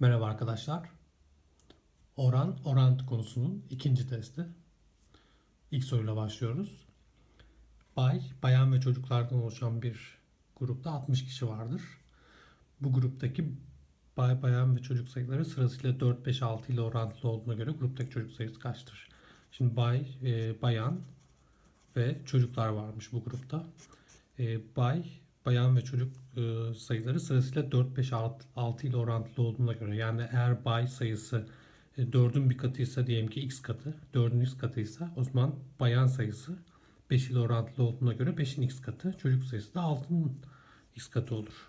Merhaba arkadaşlar. Oran, orant konusunun ikinci testi. İlk soruyla başlıyoruz. Bay, bayan ve çocuklardan oluşan bir grupta 60 kişi vardır. Bu gruptaki bay, bayan ve çocuk sayıları sırasıyla 4, 5, 6 ile orantılı olduğuna göre gruptaki çocuk sayısı kaçtır? Şimdi bay, e, bayan ve çocuklar varmış bu grupta. E, bay, bayan ve çocuk e, sayıları sırasıyla 4, 5, 6, 6 ile orantılı olduğuna göre yani eğer bay sayısı e, 4'ün bir katıysa diyelim ki x katı, 4'ün x katıysa o zaman bayan sayısı 5 ile orantılı olduğuna göre 5'in x katı, çocuk sayısı da 6'nın x katı olur.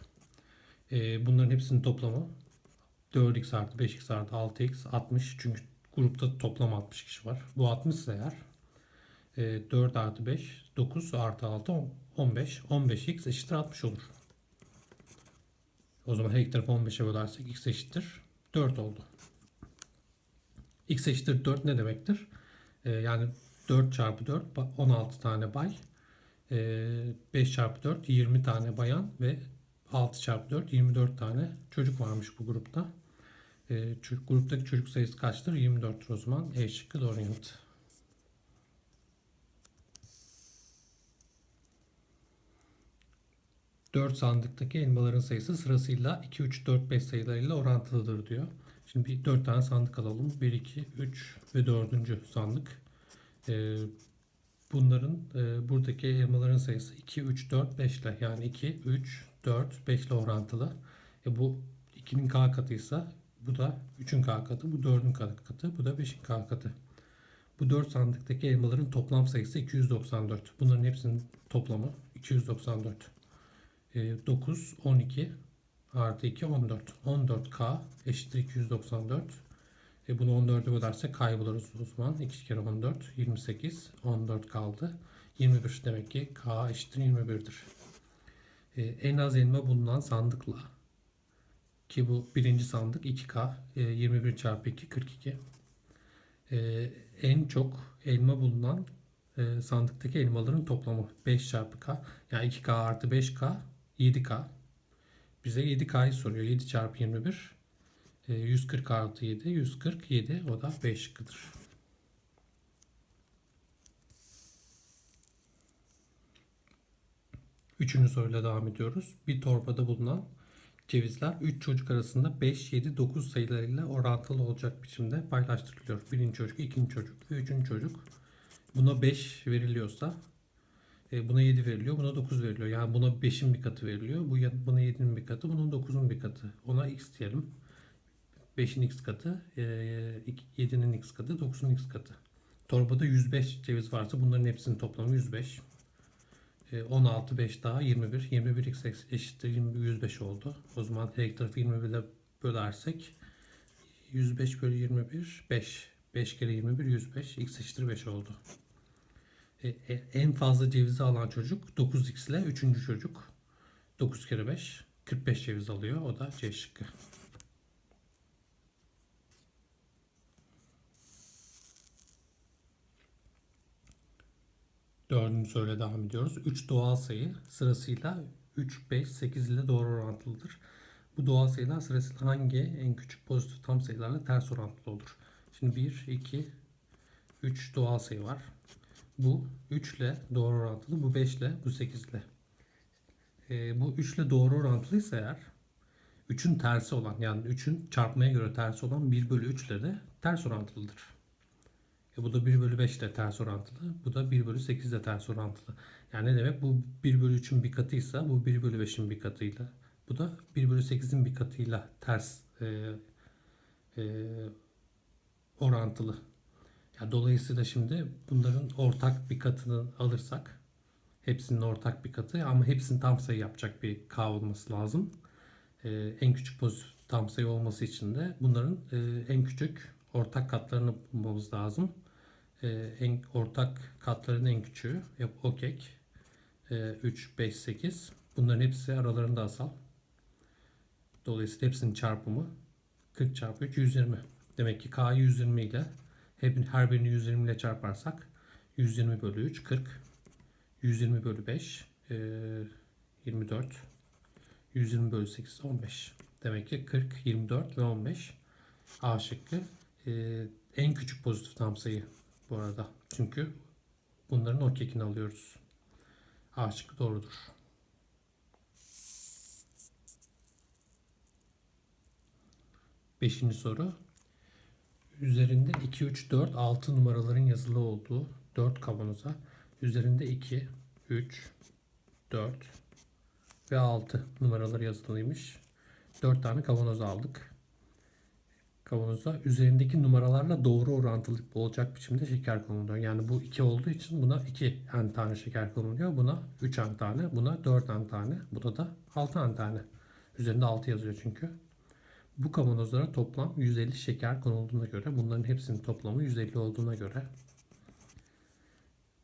E, bunların hepsinin toplamı 4x artı 5x artı 6x 60 çünkü grupta toplam 60 kişi var. Bu 60 ise eğer e, 4 artı 5 9 artı 6 15 15x eşittir 60 olur. O zaman her iki tarafı 15'e bölersek x eşittir 4 oldu. x eşittir 4 ne demektir? E, yani 4 çarpı 4 16 tane bay. E, 5 çarpı 4 20 tane bayan ve 6 çarpı 4 24 tane çocuk varmış bu grupta. E, çocuk, gruptaki çocuk sayısı kaçtır? 24'tür o zaman. E şıkkı doğru yanıt. Dört sandıktaki elmaların sayısı sırasıyla 2, 3, 4, 5 sayılarıyla orantılıdır diyor. Şimdi bir 4 tane sandık alalım. 1, 2, 3 ve 4. sandık. Ee, bunların e, buradaki elmaların sayısı 2, 3, 4, 5 ile yani 2, 3, 4, 5 ile orantılı. E, bu 2'nin k katıysa bu da 3'ün k katı, bu 4'ün k katı, bu da 5'in k katı. Bu 4 sandıktaki elmaların toplam sayısı 294. Bunların hepsinin toplamı 294. 9, 12 artı 2, 14. 14K eşittir 294. E bunu 14'e bölersek kayboluruz o zaman. 2 kere 14, 28. 14 kaldı. 21 demek ki K eşittir 21'dir. E, en az elma bulunan sandıkla ki bu birinci sandık 2K. E, 21 çarpı 2, 42. E, en çok elma bulunan e, sandıktaki elmaların toplamı 5 çarpı K. Yani 2K artı 5K 7K. Bize 7K'yı soruyor. 7 çarpı 21. E, 140 artı 7. 147. O da 5 şıkkıdır. Üçüncü soruyla devam ediyoruz. Bir torbada bulunan cevizler 3 çocuk arasında 5, 7, 9 sayılarıyla orantılı olacak biçimde paylaştırılıyor. Birinci çocuk, ikinci çocuk ve üçüncü çocuk. Buna 5 veriliyorsa e, buna 7 veriliyor, buna 9 veriliyor. Yani buna 5'in bir katı veriliyor. Bu buna 7'nin bir katı, bunun 9'un bir katı. Ona x diyelim. 5'in x katı, 7'nin x katı, 9'un x katı. Torbada 105 ceviz varsa bunların hepsinin toplamı 105. 16, 5 daha 21. 21 x eşittir 105 oldu. O zaman her iki tarafı 21 ile bölersek 105 bölü 21 5. 5 kere 21 105. x eşittir 5 oldu. E, e, en fazla cevizi alan çocuk 9x ile 3. çocuk 9 kere 5 45 ceviz alıyor. O da C şıkkı. Dördüncü soruyla devam ediyoruz. 3 doğal sayı sırasıyla 3, 5, 8 ile doğru orantılıdır. Bu doğal sayılar sırasıyla hangi en küçük pozitif tam sayılarla ters orantılı olur? Şimdi 1, 2, 3 doğal sayı var. Bu 3 ile doğru orantılı, bu 5 ile, bu 8 ile. E, bu 3 ile doğru orantılıysa eğer 3'ün tersi olan yani 3'ün çarpmaya göre tersi olan 1 bölü 3 ile de ters orantılıdır. E, bu da 1 bölü 5 ile ters orantılı. Bu da 1 bölü 8 ile ters orantılı. Yani ne demek? Bu 1 bölü 3'ün bir katıysa bu 1 bölü 5'in bir katıyla. Bu da 1 bölü 8'in bir katıyla ters e, e, orantılı. Ya dolayısıyla şimdi bunların ortak bir katını alırsak hepsinin ortak bir katı ama hepsinin tam sayı yapacak bir k olması lazım. Ee, en küçük pozitif tam sayı olması için de bunların e, en küçük ortak katlarını bulmamız lazım. E, en ortak katların en küçüğü yap okek e, 3 5 8 bunların hepsi aralarında asal. Dolayısıyla hepsinin çarpımı 40 çarpı 3 120. Demek ki k 120 ile her birini 120 ile çarparsak 120 bölü 3 40. 120 bölü 5 e, 24. 120 bölü 8 15. Demek ki 40, 24 ve 15. A şıkkı. En küçük pozitif tam sayı bu arada. Çünkü bunların o kekini alıyoruz. A şıkkı doğrudur. Beşinci soru. Üzerinde 2, 3, 4, 6 numaraların yazılı olduğu 4 kavanoza üzerinde 2, 3, 4 ve 6 numaraları yazılıymış. 4 tane kavanoz aldık. Kavanoza üzerindeki numaralarla doğru orantılı olacak biçimde şeker konuluyor. Yani bu 2 olduğu için buna 2 n tane şeker konuluyor. Buna 3 n tane, buna 4 n tane, buna da 6 n tane. Üzerinde 6 yazıyor çünkü. Bu kavanozlara toplam 150 şeker konulduğuna göre bunların hepsinin toplamı 150 olduğuna göre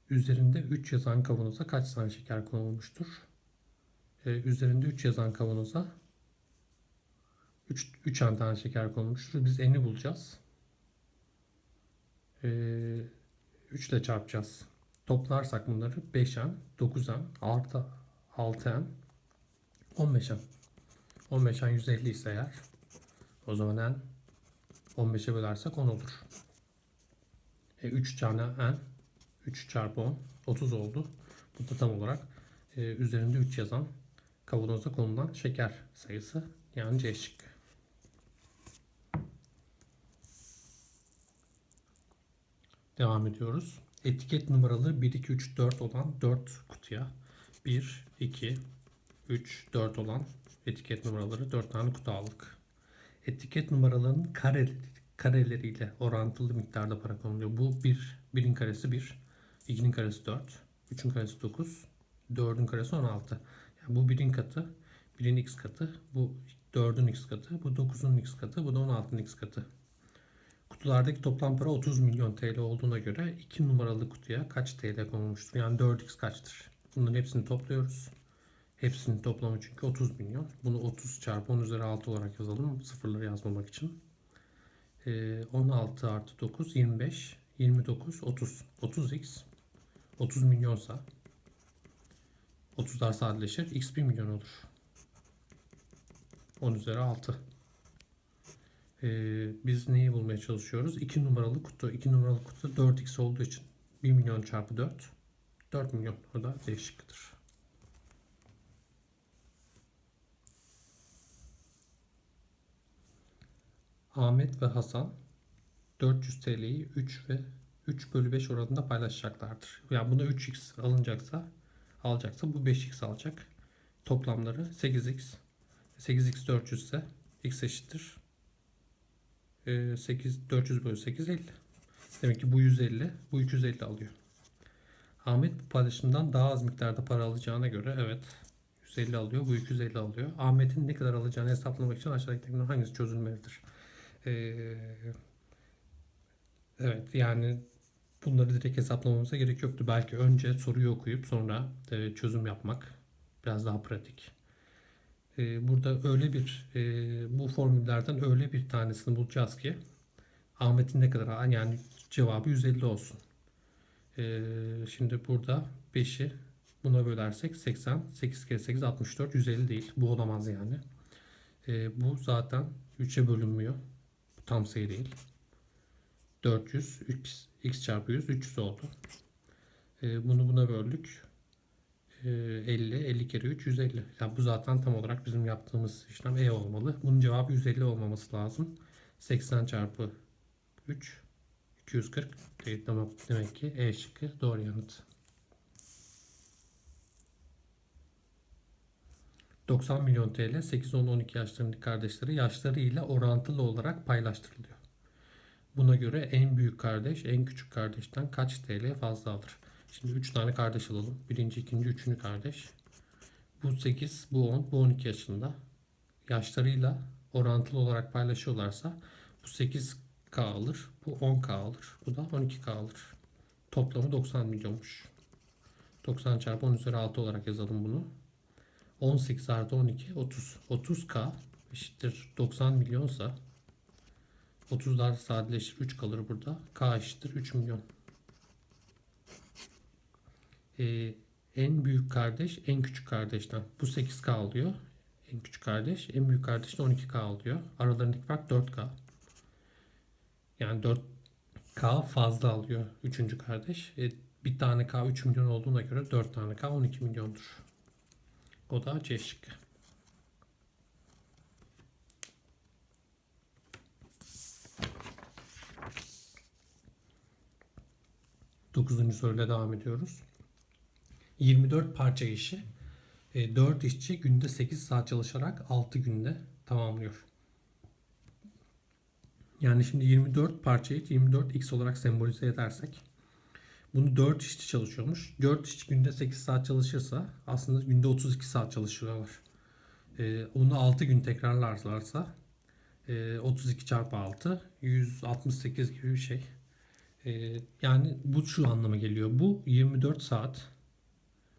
üzerinde 3 yazan kavanoza kaç tane şeker konulmuştur? Ee, üzerinde 3 yazan kavanoza 3 3 tane şeker konulmuştur. Biz n'i bulacağız. Ee, 3 ile çarpacağız. Toplarsak bunları 5n, 9n, artı 6n, 15n. 15n 150 ise eğer o zaman n 15'e bölersek 10 olur. E, 3 tane n 3 çarpı 10 30 oldu. Bu da tam olarak e, üzerinde 3 yazan kavanoza konulan şeker sayısı yani C şıkkı. Devam ediyoruz. Etiket numaralı 1, 2, 3, 4 olan 4 kutuya 1, 2, 3, 4 olan etiket numaraları 4 tane kutu aldık. Etiket numaralarının kare, kareleriyle orantılı miktarda para konuluyor. Bu 1, 1'in karesi 1, 2'nin karesi 4, 3'ün karesi 9, 4'ün karesi 16. Yani bu 1'in katı, 1'in x katı, bu 4'ün x katı, bu 9'un x katı, bu da 16'ın x katı. Kutulardaki toplam para 30 milyon TL olduğuna göre 2 numaralı kutuya kaç TL konulmuştur? Yani 4x kaçtır? Bunların hepsini topluyoruz. Hepsinin toplamı çünkü 30 milyon. Bunu 30 çarpı 10 üzeri 6 olarak yazalım. Sıfırları yazmamak için. Ee, 16 artı 9 25 29 30 30x 30 milyonsa 30'lar sadeleşir. X 1 milyon olur. 10 üzeri 6. Ee, biz neyi bulmaya çalışıyoruz? 2 numaralı kutu. 2 numaralı kutu 4x olduğu için 1 milyon çarpı 4 4 milyon. O da değişiktir. Ahmet ve Hasan 400 TL'yi 3 ve 3 bölü 5 oranında paylaşacaklardır. Yani buna 3x alınacaksa alacaksa bu 5x alacak. Toplamları 8x. 8x 400 ise x eşittir. 8 400 bölü 8 50. Demek ki bu 150, bu 350 alıyor. Ahmet bu paylaşımdan daha az miktarda para alacağına göre evet 150 alıyor, bu 250 alıyor. Ahmet'in ne kadar alacağını hesaplamak için aşağıdakilerden hangisi çözülmelidir? Ee, evet yani bunları direkt hesaplamamıza gerek yoktu. Belki önce soruyu okuyup sonra e, çözüm yapmak biraz daha pratik. E, burada öyle bir e, bu formüllerden öyle bir tanesini bulacağız ki Ahmet'in ne kadar yani cevabı 150 olsun. E, şimdi burada 5'i buna bölersek 80 8 kere 8 64 150 değil. Bu olamaz yani. E, bu zaten 3'e bölünmüyor. Tam sayı değil. 400 x, x çarpı 100 300 oldu. E, bunu buna böldük. 50, 50 kere 3, 150. Yani bu zaten tam olarak bizim yaptığımız işlem E olmalı. Bunun cevabı 150 olmaması lazım. 80 çarpı 3, 240 değil. Demek, demek ki E şıkkı doğru yanıt. 90 milyon TL 8, 10, 12 yaşlarındaki kardeşleri yaşlarıyla orantılı olarak paylaştırılıyor. Buna göre en büyük kardeş en küçük kardeşten kaç TL fazla alır? Şimdi 3 tane kardeş alalım. Birinci, ikinci, üçüncü kardeş. Bu 8, bu 10, bu 12 yaşında. Yaşlarıyla orantılı olarak paylaşıyorlarsa bu 8K alır, bu 10K alır, bu da 12K alır. Toplamı 90 milyonmuş. 90 çarpı 10 üzeri 6 olarak yazalım bunu. 18 artı 12, 30. 30K eşittir 90 milyonsa 30'lar sadeleşir 3 kalır burada. K eşittir 3 milyon e, en büyük kardeş en küçük kardeşten bu 8K alıyor. En küçük kardeş. En büyük kardeş de 12K alıyor. Aralarındaki fark 4K. Yani 4K fazla alıyor üçüncü kardeş. E, bir tane K 3 milyon olduğuna göre 4 tane K 12 milyondur. O da C. Dokuzuncu soruyla devam ediyoruz. 24 parça işi 4 işçi günde 8 saat çalışarak 6 günde tamamlıyor. Yani şimdi 24 parçayı 24x olarak sembolize edersek bunu 4 işçi çalışıyormuş. 4 işçi günde 8 saat çalışırsa aslında günde 32 saat çalışıyorlar. Ee, onu 6 gün tekrarlarlarsa e, 32 çarpı 6 168 gibi bir şey. Ee, yani bu şu anlama geliyor. Bu 24 saat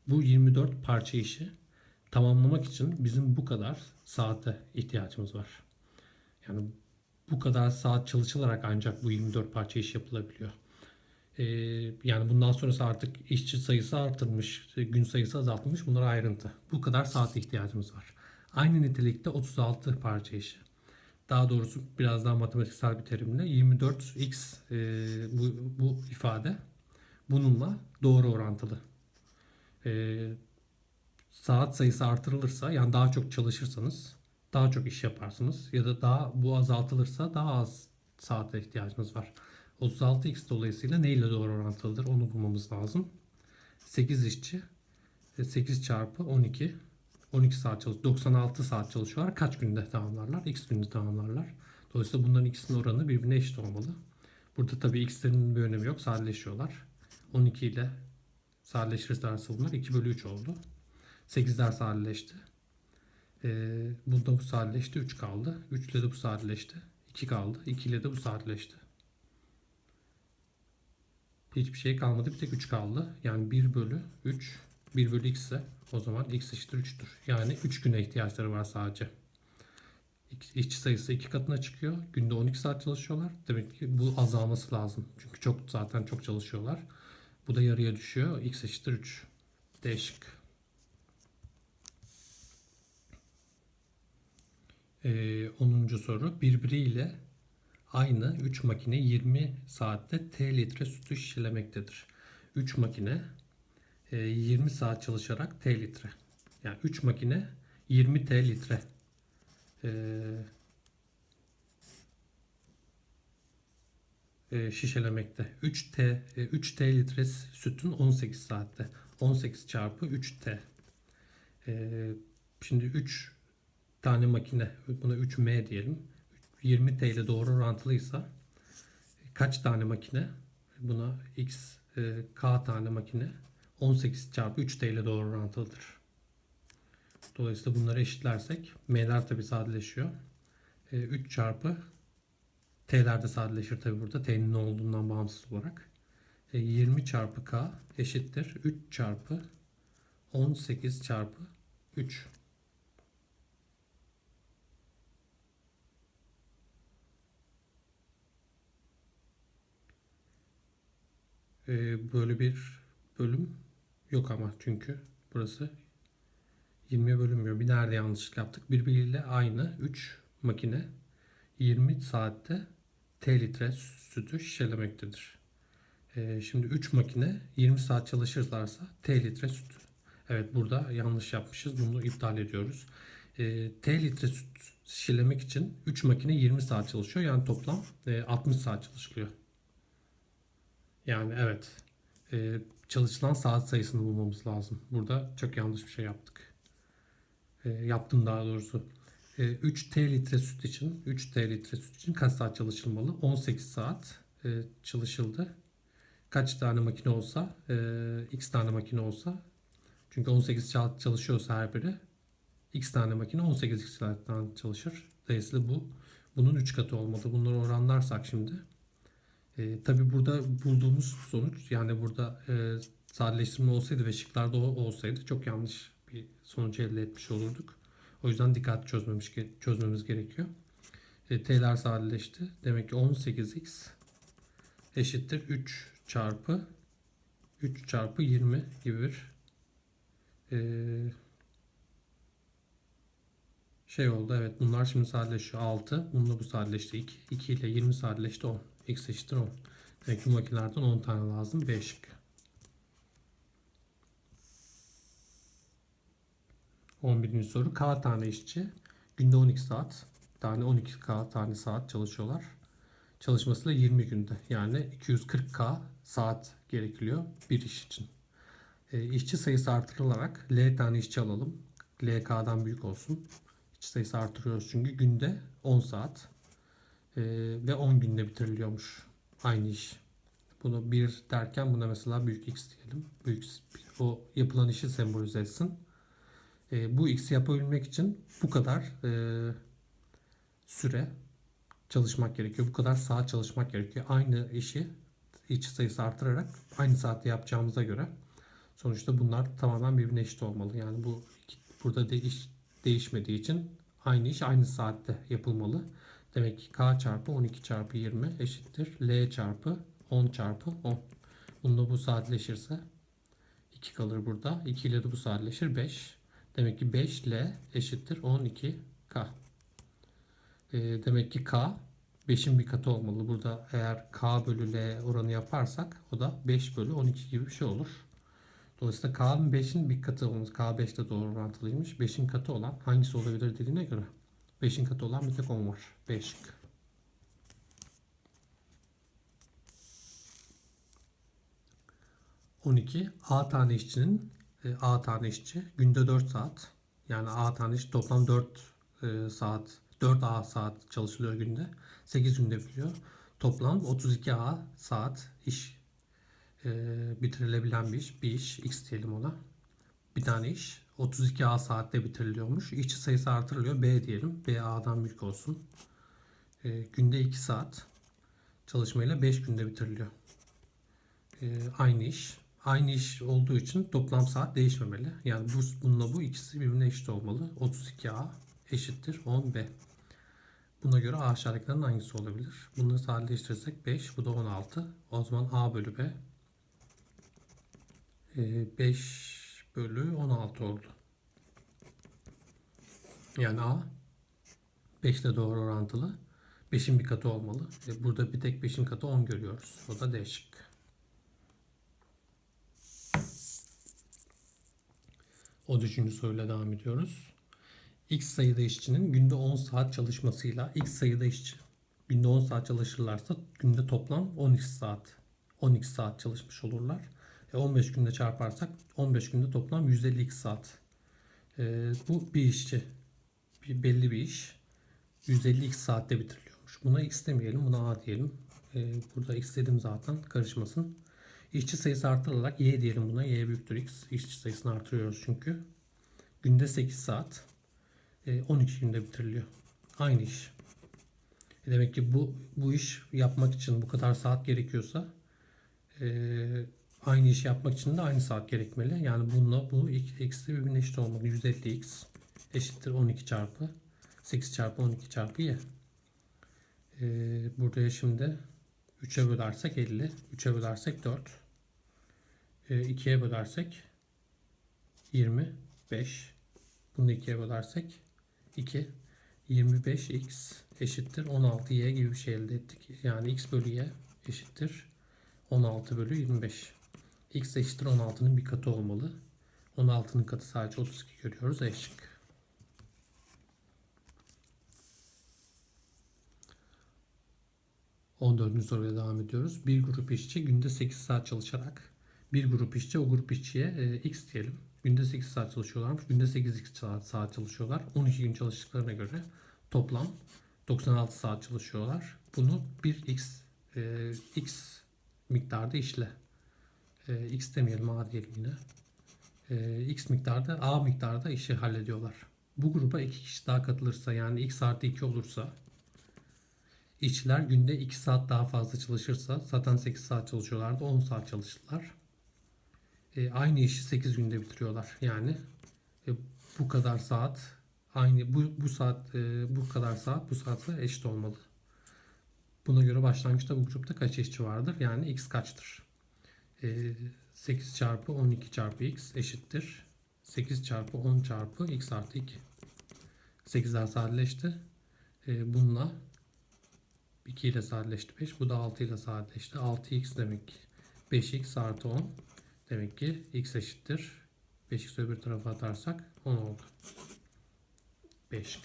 bu 24 parça işi tamamlamak için bizim bu kadar saate ihtiyacımız var. Yani bu kadar saat çalışılarak ancak bu 24 parça iş yapılabiliyor. Ee, yani bundan sonrası artık işçi sayısı artırmış, gün sayısı azaltılmış. Bunlar ayrıntı. Bu kadar saat ihtiyacımız var. Aynı nitelikte 36 parça işi. Daha doğrusu biraz daha matematiksel bir terimle 24x e, bu, bu ifade bununla doğru orantılı. E, saat sayısı artırılırsa yani daha çok çalışırsanız daha çok iş yaparsınız ya da daha bu azaltılırsa daha az saate ihtiyacınız var. 36x dolayısıyla ne ile doğru orantılıdır onu bulmamız lazım. 8 işçi 8 çarpı 12 12 saat çalışıyor. 96 saat çalışıyorlar. Kaç günde tamamlarlar? X günde tamamlarlar. Dolayısıyla bunların ikisinin oranı birbirine eşit olmalı. Burada tabii x'lerin bir önemi yok. Sadeleşiyorlar. 12 ile sadeleşirse bunlar 2 bölü 3 oldu. 8'ler sadeleşti. Ee, bunda bu sadeleşti. 3 kaldı. 3 ile de bu sadeleşti. 2 kaldı. 2 ile de bu sadeleşti. Hiçbir şey kalmadı. Bir tek 3 kaldı. Yani 1 bölü 3 1 bölü x ise o zaman x eşittir 3'tür. Yani 3 güne ihtiyaçları var sadece. İşçi sayısı 2 katına çıkıyor. Günde 12 saat çalışıyorlar. Demek ki bu azalması lazım. Çünkü çok zaten çok çalışıyorlar. Bu da yarıya düşüyor. x eşittir 3. Değişik. Ee, 10. soru. Birbiriyle aynı 3 makine 20 saatte T litre sütü şişelemektedir. 3 makine 20 saat çalışarak T litre. Yani 3 makine 20 T litre. Ee, şişelemekte. 3 T 3 T litre sütün 18 saatte. 18 çarpı 3 T. Şimdi 3 tane makine buna 3M diyelim. 20 T ile doğru orantılıysa kaç tane makine? Buna X e, K tane makine 18 çarpı 3 T ile doğru orantılıdır. Dolayısıyla bunları eşitlersek M'ler tabi sadeleşiyor. E, 3 çarpı T'ler de sadeleşir tabi burada. T'nin ne olduğundan bağımsız olarak. E, 20 çarpı K eşittir. 3 çarpı 18 çarpı 3. E, böyle bir bölüm yok ama çünkü burası 20'ye bölünmüyor. Bir nerede yanlışlık yaptık? Birbiriyle aynı 3 makine 20 saatte T litre sütü şişelemektedir. Ee, şimdi 3 makine 20 saat çalışırlarsa T litre süt. Evet burada yanlış yapmışız. Bunu iptal ediyoruz. Ee, T litre süt şişelemek için 3 makine 20 saat çalışıyor. Yani toplam e, 60 saat çalışılıyor. Yani evet. E, çalışılan saat sayısını bulmamız lazım. Burada çok yanlış bir şey yaptık. E, yaptım daha doğrusu. E, 3 T litre süt için 3 T litre süt için kaç saat çalışılmalı? 18 saat e, çalışıldı. Kaç tane makine olsa, e, x tane makine olsa çünkü 18 saat çalışıyorsa her biri x tane makine 18 saatten çalışır. Dolayısıyla bu bunun 3 katı olmalı. Bunları oranlarsak şimdi e, tabii burada bulduğumuz sonuç yani burada e, sadeleştirme olsaydı ve şıklarda o olsaydı çok yanlış bir sonuç elde etmiş olurduk. O yüzden dikkatli çözmemiş, çözmemiz gerekiyor. E, T'ler sadeleşti. Demek ki 18x eşittir 3 çarpı 3 çarpı 20 gibi bir e, Şey oldu evet bunlar şimdi sadeleşiyor 6. Bununla bu sadeleşti 2. 2 ile 20 sadeleşti 10. X eşittir 10. Demek ki makinelerden 10 tane lazım. B şıkkı. 11. soru. K tane işçi. Günde 12 saat. Tane 12K tane saat çalışıyorlar. Çalışması da 20 günde. Yani 240K saat gerekiyor bir iş için. E, işçi sayısı artırılarak L tane işçi alalım. LK'dan büyük olsun. İşçi sayısı artırıyoruz çünkü günde 10 saat. E, ve 10 günde bitiriliyormuş. Aynı iş. Bunu bir derken buna mesela büyük X diyelim. Büyük o yapılan işi sembolize etsin. E, bu X'i yapabilmek için bu kadar e, süre çalışmak gerekiyor. Bu kadar saat çalışmak gerekiyor. Aynı işi iç sayısı artırarak aynı saatte yapacağımıza göre sonuçta bunlar tamamen birbirine eşit olmalı. Yani bu burada değiş, değişmediği için aynı iş aynı saatte yapılmalı. Demek ki K çarpı 12 çarpı 20 eşittir. L çarpı 10 çarpı 10. Bunda bu sadeleşirse 2 kalır burada. 2 ile de bu sadeleşir 5. Demek ki 5 L eşittir 12 K. E, demek ki K 5'in bir katı olmalı. Burada eğer K bölü L oranı yaparsak o da 5 bölü 12 gibi bir şey olur. Dolayısıyla K'nın 5'in bir katı olması. K 5 de doğru orantılıymış. 5'in katı olan hangisi olabilir dediğine göre. 5'in katı olan bir tek 10 var. 5 şık. ...12 A tane işçinin e, A tane işçi günde 4 saat yani A tane işçi toplam 4 e, saat 4 A saat çalışılıyor günde 8 günde bitiyor. Toplam 32 A saat iş e, bitirilebilen bir iş. Bir iş X diyelim ona. Bir tane iş 32 A saatte bitiriliyormuş. İşçi sayısı artırılıyor. B diyelim. B A'dan büyük olsun. E, günde 2 saat çalışmayla 5 günde bitiriliyor. E, aynı iş. Aynı iş olduğu için toplam saat değişmemeli. Yani bu bununla bu ikisi birbirine eşit olmalı. 32A eşittir 10B. Buna göre A aşağıdakilerin hangisi olabilir? Bunları sadeleştirirsek 5, bu da 16. O zaman A bölü B 5 bölü 16 oldu. Yani A 5 ile doğru orantılı. 5'in bir katı olmalı. E, burada bir tek 5'in katı 10 görüyoruz. O da D şıkkı. 13. soruyla devam ediyoruz. X sayıda işçinin günde 10 saat çalışmasıyla X sayıda işçi günde 10 saat çalışırlarsa günde toplam 12 saat 12 saat çalışmış olurlar. E 15 günde çarparsak 15 günde toplam 152 saat. E, bu bir işçi. Bir, belli bir iş. 152 saatte bitiriliyormuş. Buna X demeyelim. Buna A diyelim. E, burada X dedim zaten. Karışmasın. İşçi sayısı artırılarak Y diyelim buna. Y büyüktür X. İşçi sayısını artırıyoruz çünkü. Günde 8 saat. 12 günde bitiriliyor. Aynı iş. E demek ki bu bu iş yapmak için bu kadar saat gerekiyorsa e, aynı iş yapmak için de aynı saat gerekmeli. Yani bununla bu x'de birbirine eşit olmalı. 150x eşittir 12 çarpı 8 çarpı 12 çarpı y. E, buraya şimdi 3'e bölersek 50. 3'e bölersek 4. E, 2'ye bölersek 25. Bunu 2'ye bölersek 2. 25x eşittir 16y gibi bir şey elde ettik. Yani x bölü y eşittir 16 bölü 25. x eşittir 16'nın bir katı olmalı. 16'nın katı sadece 32 görüyoruz. E şık. soruya devam ediyoruz. Bir grup işçi günde 8 saat çalışarak bir grup işçi o grup işçiye e, x diyelim. Günde 8 saat çalışıyorlarmış. Günde 8 saat, saat çalışıyorlar. 12 gün çalıştıklarına göre toplam 96 saat çalışıyorlar. Bunu bir x e, x miktarda işle. E, x demeyelim a diyelim yine. E, x miktarda a miktarda işi hallediyorlar. Bu gruba iki kişi daha katılırsa yani x artı 2 olursa işçiler günde 2 saat daha fazla çalışırsa zaten 8 saat çalışıyorlardı 10 saat çalıştılar e, aynı işi 8 günde bitiriyorlar. Yani e, bu kadar saat aynı bu bu saat e, bu kadar saat bu saatle eşit olmalı. Buna göre başlangıçta bu grupta kaç işçi vardır? Yani x kaçtır? E, 8 çarpı 12 çarpı x eşittir. 8 çarpı 10 çarpı x artı 2. 8'ler sadeleşti. E, bununla 2 ile sadeleşti 5. Bu da 6 ile sadeleşti. 6x demek ki 5x artı 10. Demek ki x eşittir. 5x öbür tarafa atarsak 10 oldu. 5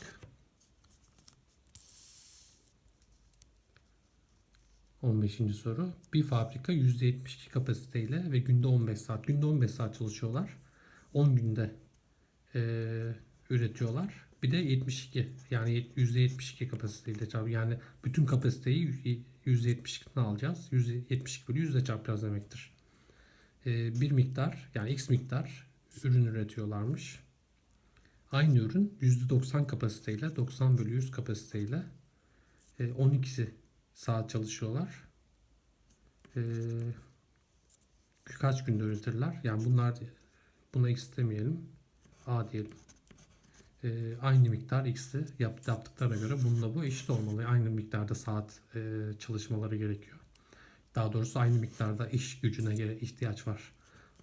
15. soru. Bir fabrika %72 kapasiteyle ve günde 15 saat. Günde 15 saat çalışıyorlar. 10 günde eee, üretiyorlar. Bir de 72 yani %72 kapasiteyle çarp. Yani bütün kapasiteyi %72'den alacağız. %72 bölü 100 ile çarpacağız demektir. Eee, bir miktar yani x miktar ürün üretiyorlarmış. Aynı ürün %90 kapasiteyle 90 bölü 100 kapasiteyle e, 12'si saat çalışıyorlar. E, kaç günde üretirler? Yani bunlar buna x demeyelim. A diyelim. E, aynı miktar x'i yap, yaptıklarına göre bununla bu eşit olmalı. Aynı miktarda saat e, çalışmaları gerekiyor. Daha doğrusu aynı miktarda iş gücüne göre ihtiyaç var.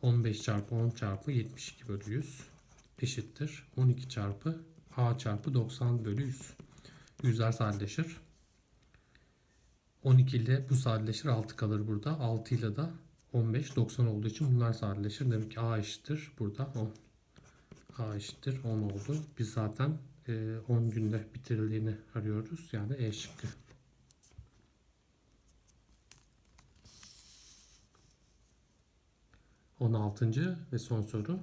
15 çarpı 10 çarpı 72 bölü 100 eşittir. 12 çarpı a çarpı 90 bölü 100. Yüzler sadeleşir. 12 ile bu sadeleşir 6 kalır burada. 6 ile de 15 90 olduğu için bunlar sadeleşir. Demek ki a eşittir burada 10. a eşittir 10 oldu. Biz zaten e, 10 günde bitirildiğini arıyoruz. Yani E şıkkı. On altıncı ve son soru.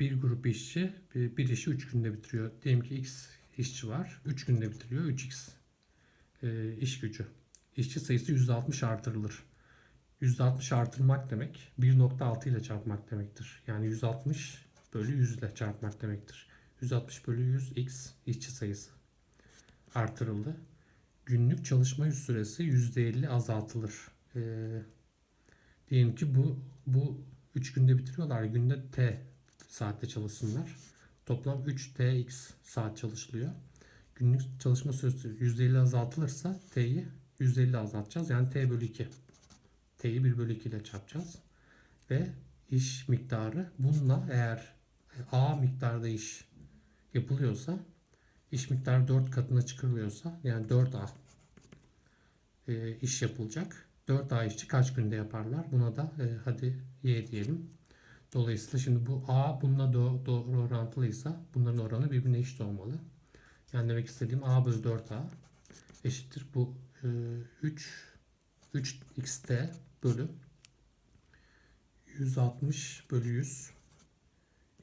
Bir grup işçi bir, bir işi 3 günde bitiriyor. Diyelim ki x işçi var. 3 günde bitiriyor. 3x e, iş gücü. İşçi sayısı %60 artırılır. %60 artırmak demek 1.6 ile çarpmak demektir. Yani 160 bölü 100 ile çarpmak demektir. 160 bölü 100 x işçi sayısı artırıldı. Günlük çalışma süresi %50 azaltılır. Ee, diyelim ki bu bu 3 günde bitiriyorlar. Günde t saatte çalışsınlar. Toplam 3 tx saat çalışılıyor. Günlük çalışma süresi %50 azaltılırsa t'yi %50 azaltacağız. Yani t bölü 2. t'yi 1 bölü 2 ile çarpacağız. Ve iş miktarı bununla eğer a miktarda iş yapılıyorsa iş miktarı 4 katına çıkarılıyorsa yani 4a e, iş yapılacak. 4a işçi kaç günde yaparlar? Buna da e, hadi y diyelim. Dolayısıyla şimdi bu A bununla do- doğru orantılıysa bunların oranı birbirine eşit olmalı. Yani demek istediğim A bölü 4A eşittir bu e, 3 3xt bölü 160 bölü 100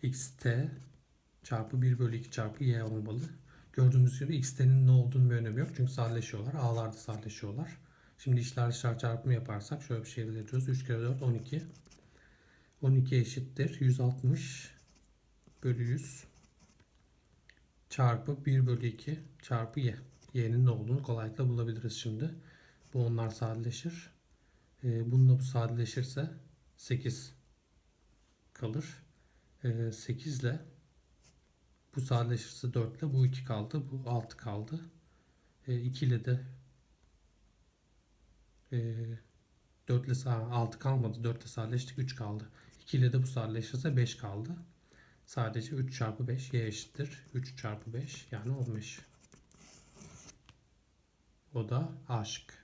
xt çarpı 1 bölü 2 çarpı y olmalı. Gördüğümüz gibi x'tenin ne olduğunu bir önemi yok. Çünkü sadeleşiyorlar. A'lar da sadeleşiyorlar. Şimdi işler dışlar çarpımı yaparsak şöyle bir şey elde ediyoruz. 3 kere 4 12. 12 eşittir 160 bölü 100 çarpı 1 bölü 2 çarpı y. y'nin ne olduğunu kolaylıkla bulabiliriz şimdi. Bu onlar sadeleşir. Ee, bununla bu sadeleşirse 8 kalır. Ee, 8 ile bu sadeleşirse 4 ile bu 2 kaldı. Bu 6 kaldı. Ee, 2 ile de e, 4 ile 6 kalmadı. 4 ile sadeleştik 3 kaldı. 2 ile de bu sadeleşirse 5 kaldı. Sadece 3 çarpı 5 y eşittir. 3 çarpı 5 yani 15. O da A şıkkı.